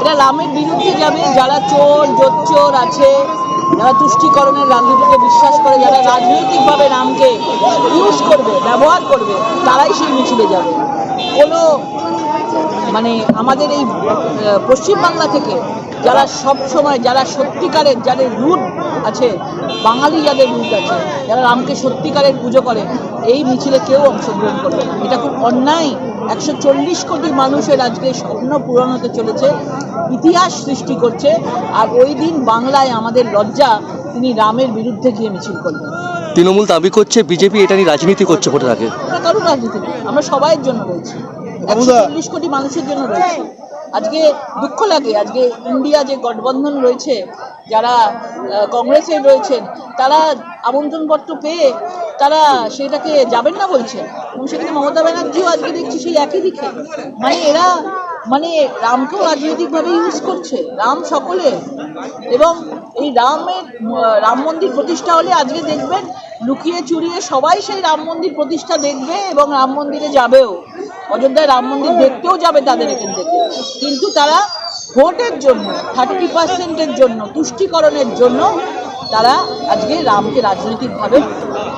এটা রামের বিরুদ্ধে যাবে, যারা চোর, জোচ্চোর আছে, যারা তুষ্টিকরণের রাজনীতিকে বিশ্বাস করে, যারা রাজনৈতিকভাবে রামকে ইউজ করবে, ব্যবহার করবে, তারাই সেই মিছিলে যাবে। কোনো মানে আমাদের এই পশ্চিমবাংলা থেকে যারা সব সময় যারা সত্যিকারের যাদের রুট আছে, বাঙালি যাদের রুট আছে, যারা রামকে সত্যিকারের পুজো করে, এই মিছিলে কেউ অংশগ্রহণ করবে এটা খুব অন্যায় একশো চল্লিশ কোটি মানুষের আজকে স্বপ্ন পূরণ হতে চলেছে ইতিহাস সৃষ্টি করছে আর ওই দিন বাংলায় আমাদের লজ্জা তিনি রামের বিরুদ্ধে গিয়ে মিছিল করবেন। তৃণমূল দাবি করছে বিজেপি এটা নিয়ে রাজনীতি করছে ভোটের আগে। আমরা কারও রাজনীতি নেই আমরা সবাইয়ের জন্য রয়েছি। একশো চল্লিশ কোটি মানুষের জন্য রয়েছে। আজকে দুঃখ লাগে আজকে ইন্ডিয়া যে গঠবন্ধন রয়েছে যারা আহ, কংগ্রেসে রয়েছেন তারা আমন্ত্রণপত্র পেয়ে তারা সেটাকে যাবেন না বলছেন এবং সেখানে মমতা ব্যানার্জিও আজকে দেখছি সেই একই দিকে। মানে এরা মানে রামকেও রাজনৈতিকভাবে ইউজ করছে, রাম সকলে এবং এই রামের, রাম মন্দির প্রতিষ্ঠা হলে আজকে দেখবেন লুকিয়ে চুরিয়ে সবাই সেই রাম মন্দির প্রতিষ্ঠা দেখবে এবং রাম মন্দিরে যাবেও। অযোধ্যায় রাম মন্দির দেখতেও যাবে তাদের এখান থেকে। কিন্তু তারা ভোটের জন্য থার্টি পার্সেন্টের জন্য, তুষ্টিকরণের জন্য তারা আজকে রামকে রাজনৈতিকভাবে